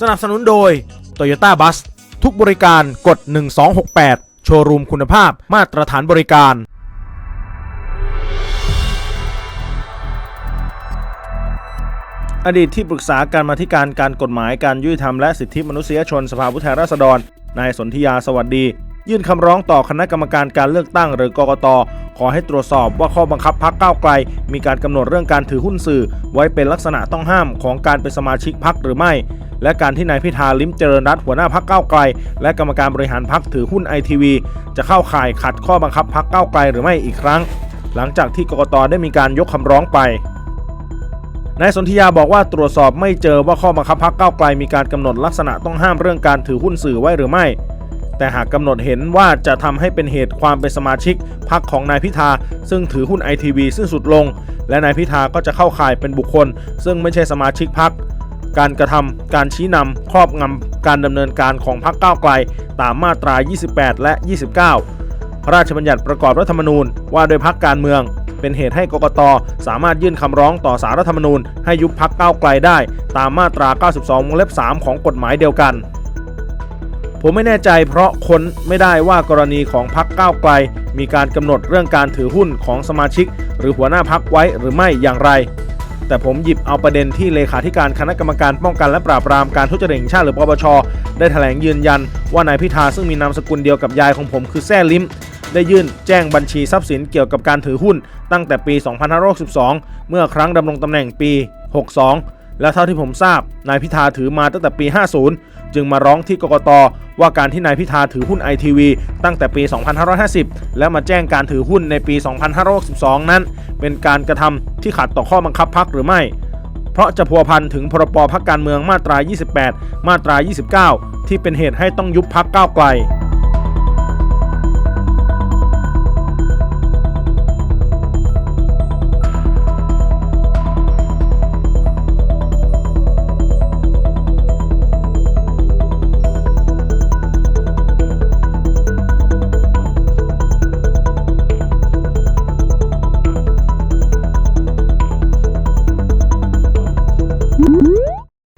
สนับสนุนโดย Toyota Bus ทุกบริการกด 1268 โชว์รูมคุณภาพมาตรฐานบริการ อดีตที่ปรึกษาการมาธิการการกฎหมายการยุติธรรมและสิทธิมนุษยชนสภาผู้แทนราษฎร นายสนธิยาสวัสดี ยื่นคำร้องต่อคณะกรรมการการเลือกตั้งหรือกกตขอให้ตรวจสอบว่าข้อบังคับพักก้าวไกล มีการกำหนดเรื่องการถือหุ้นสื่อ ไว้เป็นลักษณะต้องห้ามของการเป็นสมาชิกพักหรือไม่ และการที่นายพิธาลิ้มเจริญรัตหัวหน้าพักเก้าไกล และกรรมการบริหารพักถือหุ้นไอทีวีจะเข้าข่ายขัดข้อบังคับพักเก้าไกลหรือไม่อีกครั้ง หลังจากที่กกตได้มีการยกคำร้องไปนายสนธิยาบอกว่าตรวจสอบไม่เจอว่าข้อบังคับพักเก้าไกลมีการกำหนดลักษณะต้องห้ามเรื่องการถือหุ้นสื่อไว้หรือไม่ แต่หากกำหนดเห็นว่าจะทำให้เป็นเหตุความเป็นสมาชิกพักของนายพิธา ซึ่งถือหุ้นไอทีวีสิ้นสุดลง และนายพิธาก็จะเข้าข่ายเป็นบุคคล ซึ่งไม่ใช่สมาชิกพัก การกระทำการชี้นำครอบงำการดำเนินการของพรรคก้าวไกล ตามมาตรา 28 และ 29 พระราชบัญญัติประกอบรัฐธรรมนูญว่าโดยพักการเมือง เป็นเหตุให้กกตสามารถยื่นคำร้องต่อสารรัฐธรรมนูญให้ยุบพักเก้าไกลได้ ตามมาตรา 92วงเล็บ 3 ของกฎหมายเดียวกันผมไม่แน่ใจเพราะค้นไม่ได้ว่ากรณีของพักก้าวไกล มีการกำหนดเรื่องการถือหุ้นของสมาชิก หรือหัวหน้าพักไว้หรือไม่อย่างไร แต่ผมหยิบเอาประเด็นที่เลขาธิการคณะกรรมการป้องกันและปราบปรามการทุจริตแห่งชาติหรือปปช ได้แถลงยืนยัน ว่านายพิธาซึ่งมีนามสกุลเดียวกับยายของผมคือแซ่ลิมได้ยื่นแจ้งบัญชีทรัพย์สินเกี่ยวกับการถือหุ้น ตั้งแต่ปี 2562 เมื่อครั้งดำรงตำแหน่งปี 62 และเท่าที่ผมทราบนายพิธาถือมาตั้งแต่ปี 50 จึงมาร้องที่กกตว่าการที่นายพิธาถือหุ้นไอทีวีตั้งแต่ปี 2550 และมาแจ้งการถือหุ้นในปี 2562 นั้น เป็นการกระทำที่ขัดต่อข้อบังคับพักหรือไม่ เพราะจะพัวพันถึงพรบพักการเมืองมาตรา 28 มาตรา 29 ที่เป็นเหตุให้ต้องยุบพักก้าวไกล